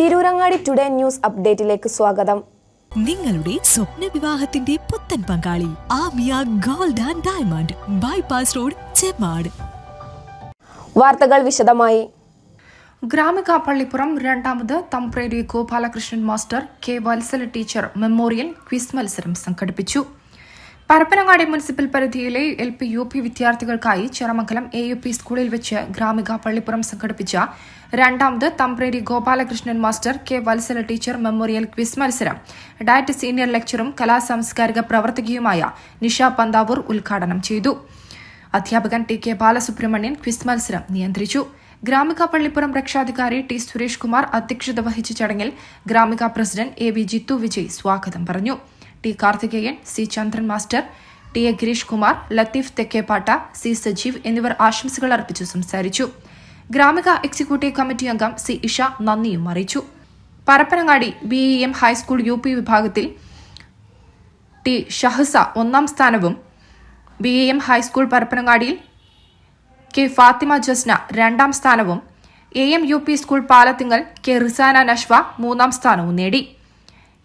Tirurangadi today news അപ്ഡേറ്റിലേക്ക് സ്വാഗതം. നിങ്ങളുടെ സ്വപ്ന വിവാഹത്തിന്റെ പുത്തൻ പങ്കാളി Amiya gold and diamond bypass road Chemmad. വാർത്തകൾ വിശദമായി. ഗ്രാമിക പള്ളിപ്പുറം രണ്ടാമത് Thambreri Gopalakrishnan master K Vatsala teacher memorial quiz മത്സരം സംഘടിപ്പിച്ചു. പരപ്പനങ്ങാടി മുനിസിപ്പൽ പരിധിയിലെ എൽ പി യു പി വിദ്യാർത്ഥികൾക്കായി ചിറമംഗലം എ യു പി സ്കൂളിൽ വെച്ച് ഗ്രാമിക പള്ളിപ്പുറം സംഘടിപ്പിച്ച രണ്ടാമത് Thampreri Gopalakrishnan master K Valsala teacher memorial quiz മത്സരം. ഡയറ്റ് സീനിയർ ലെക്ചറും കലാസാംസ്കാരിക പ്രവർത്തകയുമായ നിഷ പന്താവൂർ ഉദ്ഘാടനം ചെയ്തു. അധ്യാപകൻ ടി കെ ബാലസുബ്രഹ്മണ്യൻ ക്വിസ് മത്സരം നിയന്ത്രിച്ചു. ഗ്രാമിക പള്ളിപ്പുറം രക്ഷാധികാരി ടി സുരേഷ് കുമാർ അധ്യക്ഷത വഹിച്ച ചടങ്ങിൽ Gramika president A V Jithu Vijay സ്വാഗതം പറഞ്ഞു. T Karthikeyan C Chandran master T A Girish Kumar Latheef Thekkepatta C Sajeev എന്നിവർ ആശംസകൾ അർപ്പിച്ചു സംസാരിച്ചു. ഗ്രാമിക എക്സിക്യൂട്ടീവ് കമ്മിറ്റി അംഗം സി ഇഷ നന്ദിയും അറിയിച്ചു. Parappanangadi B E M high school U P വിഭാഗത്തിൽ ടി ഷഹസ ഒന്നാം സ്ഥാനവും B E M high school പരപ്പനങ്ങാടിയിൽ K Fathima Jasna രണ്ടാം സ്ഥാനവും A M U P school Palathingal K Rizana Nashva മൂന്നാം സ്ഥാനവും നേടി.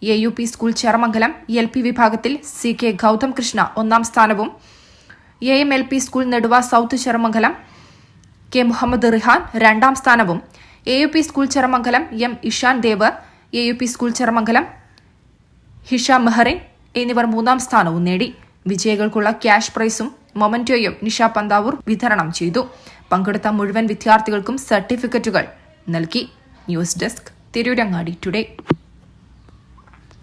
A U P school Chermangalam L P വിഭാഗത്തിൽ C K Gautham Krishna ഒന്നാം സ്ഥാനവും A M L P school Neduva south Chermangalam K Muhammad Rihan രണ്ടാം സ്ഥാനവും A U P school Chermangalam M Ishan Dev A U P school Chermangalam Hisha Meharin എന്നിവർ മൂന്നാം സ്ഥാനവും നേടി. വിജയികൾക്കുള്ള cash പ്രൈസും മൊമന്റോയും നിഷ പന്താവൂർ വിതരണം ചെയ്തു. പങ്കെടുത്ത മുഴുവൻ വിദ്യാർത്ഥികൾക്കും സർട്ടിഫിക്കറ്റുകൾ നൽകി. News desk Tirurangadi today.